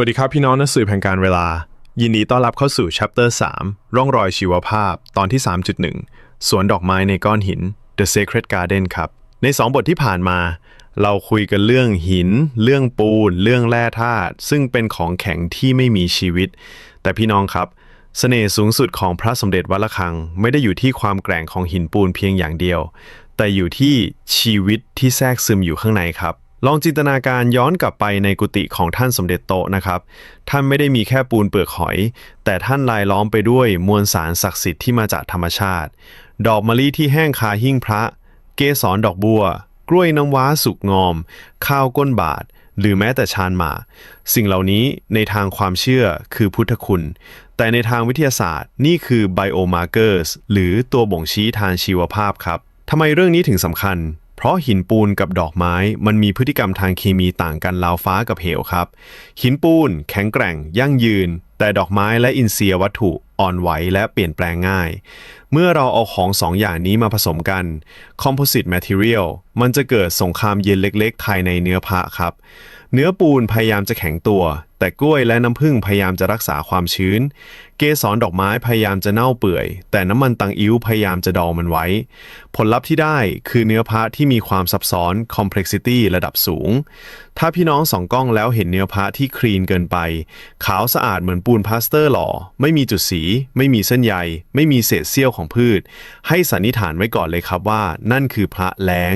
วัสดีครับพี่น้องนักสืบแห่งการเวลา ยินดีต้อนรับเข้าสู่ Chapter 3 ร่องรอยชีวภาพ ตอนที่ 3.1 สวนดอกไม้ในก้อนหิน The Sacred Garden ครับ ใน 2 บทที่ผ่านมา เราคุยกันเรื่องหิน เรื่องปูน เรื่องแร่ธาตุซึ่งเป็นของแข็งที่ไม่มีชีวิต แต่พี่น้องครับเสน่ห์สูงสุดของพระสมเด็จวัดระฆัง ไม่ได้อยู่ที่ความแกร่งของหินปูนเพียงอย่างเดียว แต่อยู่ที่ชีวิตที่แทรกซึมอยู่ข้างในครับ ลองจินตนาการย้อนกลับไปในกุฏิของท่านสมเด็จโตนะครับ ท่านไม่ได้มีแค่ปูนเปลือกหอย แต่ท่านลายล้อมไปด้วยมวลสารศักดิ์สิทธิ์ที่มาจากธรรมชาติ ดอกมะลิที่แห้งคาหิ้งพระ เกสรดอกบัว กล้วยน้ำว้าสุกงอม ข้าวก้นบาท หรือแม้แต่ชานหมา สิ่งเหล่านี้ในทางความเชื่อคือพุทธคุณ แต่ในทางวิทยาศาสตร์นี่คือ biomarkers หรือตัวบ่งชี้ทางชีวภาพครับทำไมเรื่องนี้ถึงสำคัญ เพราะหินปูนกับดอกไม้มันมีพฤติกรรมทางเคมีต่างกันราวฟ้ากับเหวครับ หินปูนแข็งแกร่ง ยั่งยืน แต่ดอกไม้และอินทรียวัตถุอ่อนไหวและเปลี่ยนแปลงง่าย เมื่อเราเอาของสองอย่างนี้มาผสมกัน composite material มันจะเกิดสงครามเย็นเล็กๆภายในเนื้อพระครับ เนื้อปูนพยายามจะแข็งตัว แต่กล้วยและน้ำผึ้งพยายามจะรักษาความชื้น เกสรดอกไม้พยายามจะเน่าเปื่อย แต่น้ำมันตังอิ้วพยายามจะดองมันไว้ ผลลัพธ์ที่ได้คือเนื้อพระที่มีความซับซ้อน complexity ระดับสูง ถ้าพี่น้องส่องกล้องแล้วเห็นเนื้อพระที่คลีนเกินไป ขาวสะอาดเหมือนปูนพลาสเตอร์หล่อ ไม่มีจุดสี ไม่มีเส้นใย ไม่มีเศษเสี้ยวของพืช ให้สันนิษฐานไว้ก่อนเลยครับว่า นั่นคือพระแล้ง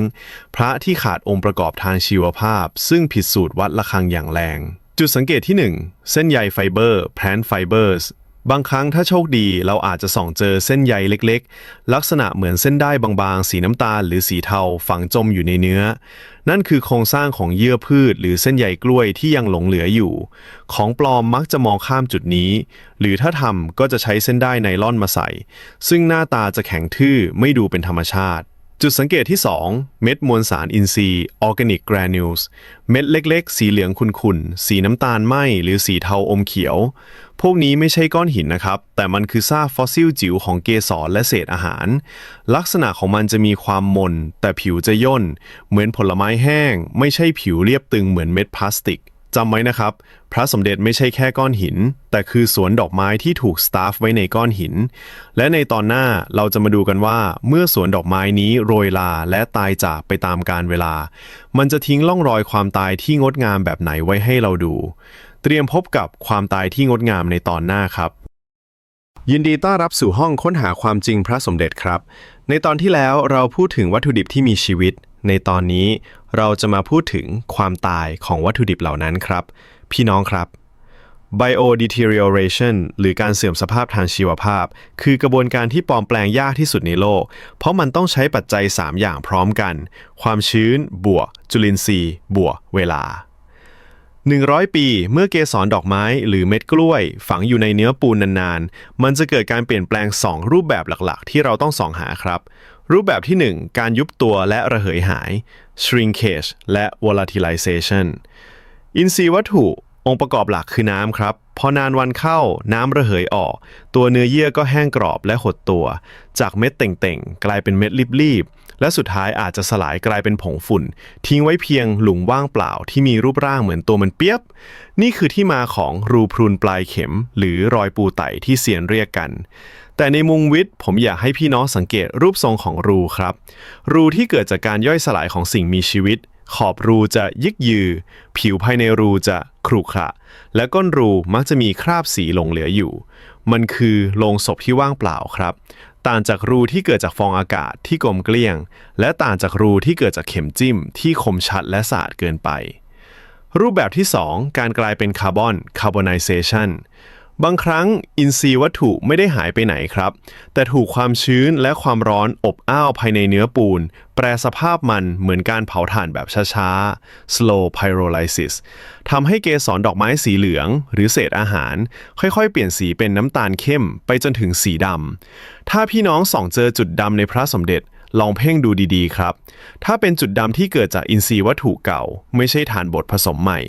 พระที่ขาดองค์ประกอบทางชีวภาพ ซึ่งผิดสูตรวัดระฆังอย่างแรง จุดสังเกตที่ 1 เส้นใยไฟเบอร์ plant fibers บางครั้งถ้าโชคดีเราอาจจะส่องเจอเส้นใยเล็กๆ ลักษณะเหมือนเส้นได้บางๆ สีน้ำตาลหรือสีเทาฝังจมอยู่ในเนื้อ นั่นคือโครงสร้างของเยื่อพืช หรือเส้นใยกล้วยที่ยังหลงเหลืออยู่ ของปลอมมักจะมองข้ามจุดนี้ หรือถ้าทำก็จะใช้เส้นได้ไนล่อนมาใส่ ซึ่งหน้าตาจะแข็งทื่อไม่ดูเป็นธรรมชาติ จุดสังเกตที่ 2 เม็ดมวลสารอินทรีย์ organic granules เม็ดเล็ก ๆ สีเหลืองขุ่นๆ สีน้ำตาลไหมหรือสีเทาอมเขียว พวกนี้ไม่ใช่ก้อนหินนะครับ แต่มันคือซากฟอสซิลจิ๋วของเกสรและเศษอาหาร ลักษณะของมันจะมีความมน แต่ผิวจะย่น เหมือนผลไม้แห้ง ไม่ใช่ผิวเรียบตึงเหมือนเม็ดพลาสติก จำไว้นะครับ พระสมเด็จไม่ใช่แค่ก้อนหิน แต่คือสวนดอกไม้ที่ถูกสตาฟไว้ในก้อนหิน และในตอนหน้าเราจะมาดูกันว่า เมื่อสวนดอกไม้นี้โรยลาและตายจากไปตามกาลเวลา มันจะทิ้งล่องรอยความตายที่งดงามแบบไหนไว้ให้เราดู เตรียมพบกับความตายที่งดงามในตอนหน้าครับยินดีต้อนรับสู่ห้องค้นหาความจริงพระสมเด็จครับ ในตอนที่แล้วเราพูดถึงวัตถุดิบที่มีชีวิต ในตอนนี้ เราจะมาพูดถึงความตายของวัตถุดิบเหล่านั้นครับ พี่น้องครับ biodeterioration หรือการเสื่อมสภาพทางชีวภาพ คือกระบวนการที่ปลอมแปลงยากที่สุดในโลก เพราะมันต้องใช้ปัจจัย 3 อย่างพร้อมกัน ความชื้น บวก จุลินทรีย์ บวก เวลา 100 ปีเมื่อเกสรดอกไม้หรือเม็ดกล้วย ฝังอยู่ในเนื้อปูนนานๆ มันจะเกิดการเปลี่ยนแปลง 2 รูปแบบหลักๆ ที่เราต้องส่องหาครับ รูปแบบที่ 1 การยุบตัวและระเหยหาย shrinkage และ volatilization อินทรีย์วัตถุ องค์ประกอบหลักคือน้ำครับ พอนานวันเข้าน้ำระเหยออก ตัวเนื้อเยื่อก็แห้งกรอบและหดตัว จากเม็ดเต่งๆ กลายเป็นเม็ดรีบๆ และสุดท้ายอาจจะสลายกลายเป็นผงฝุ่น ทิ้งไว้เพียงหลุมว่างเปล่าที่มีรูปร่างเหมือนตัวมันเปียบ นี่คือที่มาของรูพรุนปลายเข็ม หรือรอยปูไตที่เซียนเรียกกัน แต่ในมุมวิทย์ผมอยากให้พี่น้องสังเกตรูปทรงของรูครับ รูที่เกิดจากการย่อยสลายของสิ่งมีชีวิต ขอบรูจะยึกยือ ผิวภายในรูจะครุขระและก้นรูมักจะมีคราบสีหลงเหลืออยู่ มันคือโลงศพที่ว่างเปล่าครับ ต่างจากรูที่เกิดจากฟองอากาศที่กลมเกลี้ยง และต่างจากรูที่เกิดจากเข็มจิ้ม ที่คมชัดและสะอาดเกินไป รูปแบบที่ 2 การกลายเป็นคาร์บอน carbonization บ บางครั้งอินทรีย์วัตถุไม่ได้หายไปไหนครับ แต่ถูกความชื้นและความร้อนอบอ้าวภายในเนื้อปูน แปรสภาพมันเหมือนการเผาถ่านแบบช้าๆ slow pyrolysis ทำให้เกสรดอกไม้สีเหลือง หรือเศษอาหาร ค่อยๆ เปลี่ยนสีเป็นน้ำตาลเข้มไปจนถึงสีดำถ้าพี่น้องส่องเจอจุดดำในพระสมเด็จ ลองเพ่งดูดีๆครับ ถ้าเป็นจุดดำที่เกิดจากอินทรีย์วัตถุเก่า ไม่ใช่ฐานบดผสมใหม่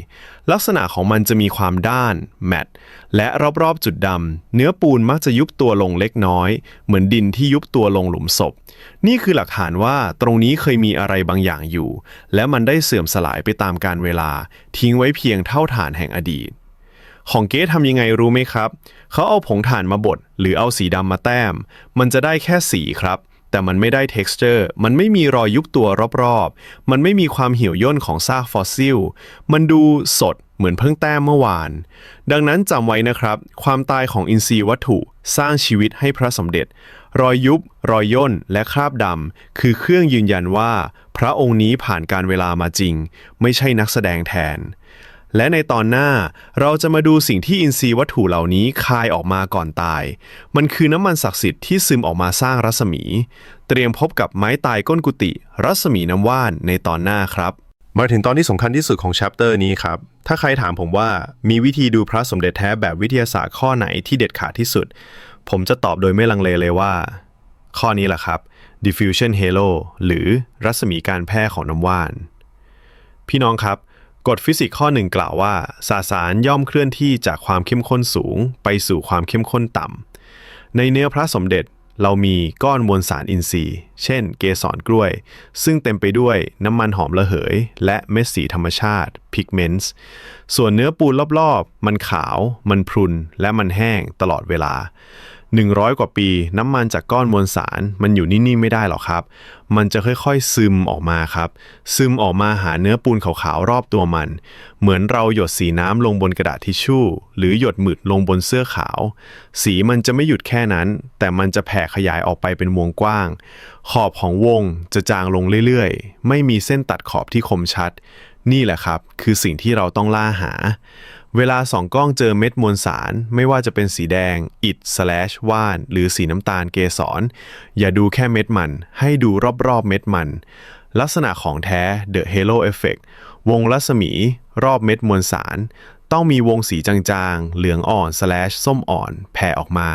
ลักษณะของมันจะมีความด้านแมตต์และรอบๆจุดดำเนื้อปูนมักจะยุบตัวลงเล็กน้อย เหมือนดินที่ยุบตัวลงหลุมศพ นี่คือหลักฐานว่าตรงนี้เคยมีอะไรบางอย่างอยู่ และมันได้เสื่อมสลายไปตามกาลเวลา ทิ้งไว้เพียงเท่าฐานแห่งอดีตของเกสทำยังไงรู้ไหมครับ เขาเอาผงถ่านมาบดหรือเอาสีดำมาแต้ม มันจะได้แค่สีครับ แต่มันไม่ได้ texture มันไม่มีรอยยุบตัวรอบๆ มันไม่มีความเหี่ยวย่นของซากฟอสซิล มันดูสดเหมือนเพิ่งแต้มเมื่อวาน ดังนั้นจำไว้นะครับ ความตายของอินทรีย์วัตถุสร้างชีวิตให้พระสมเด็จ รอยยุบ รอยย่น และคราบดำคือเครื่องยืนยันว่า พระองค์นี้ผ่านการเวลามาจริง ไม่ใช่นักแสดงแทน และในตอนหน้าเราจะมาดูสิ่งที่อินทรีย์วัตถุเหล่านี้คายออกมาก่อนตาย มันคือน้ำมันศักดิ์สิทธิ์ที่ซึมออกมาสร้างรัศมี เตรียมพบกับไม้ตายก้นกุฏิรัศมีน้ำว่านในตอนหน้าครับ มาถึงตอนที่สำคัญที่สุดของแชปเตอร์นี้ครับ ถ้าใครถามผมว่ามีวิธีดูพระสมเด็จแท้แบบวิทยาศาสตร์ข้อไหนที่เด็ดขาดที่สุด ผมจะตอบโดยไม่ลังเลเลยว่า ข้อนี้แหละครับ diffusion halo หรือรัศมีการแพร่ของน้ำว่าน พี่น้องครับ กฎฟิสิกส์ข้อหนึ่งกล่าวว่าสสารย่อมเคลื่อนที่จากความเข้มข้นสูง ไปสู่ความเข้มข้นต่ำ ในเนื้อพระสมเด็จเรามีก้อนมวลสารอินทรีย์ เช่น เกสรกล้วย ซึ่งเต็มไปด้วยน้ำมันหอมระเหย และเม็ดสีธรรมชาติ pigments ส่วนเนื้อปูนรอบๆ มันขาว มันพรุน และมันแห้งตลอดเวลา 100 กว่าปี น้ำมันจากก้อนมวลสาร มันอยู่นิ่งๆไม่ได้หรอกครับ มันจะค่อยๆซึมออกมาครับ ซึมออกมาหาเนื้อปูนขาวๆรอบตัวมัน เหมือนเราหยดสีน้ำลงบนกระดาษทิชชู่ หรือหยดหมึดลงบนเสื้อขาว สีมันจะไม่หยุดแค่นั้น แต่มันจะแผ่ขยายออกไปเป็นวงกว้าง ขอบของวงจะจางลงเรื่อยๆ ไม่มีเส้นตัดขอบที่คมชัด นี่แหละครับ คือสิ่งที่เราต้องล่าหา เวลาสองกล้องเจอเม็ดมวลสารไม่ว่าจะเป็นสีแดง อิดสแลชว่าน หรือสีน้ำตาลเกสร อย่าดูแค่เม็ดมัน ให้ดูรอบๆเม็ดมัน ลักษณะของแท้ The Halo Effect วงรัศมี รอบเม็ดมวลสาร ต้องมีวงสีจางๆ เหลืองอ่อนสแลชส้มอ่อน แผ่ออกมา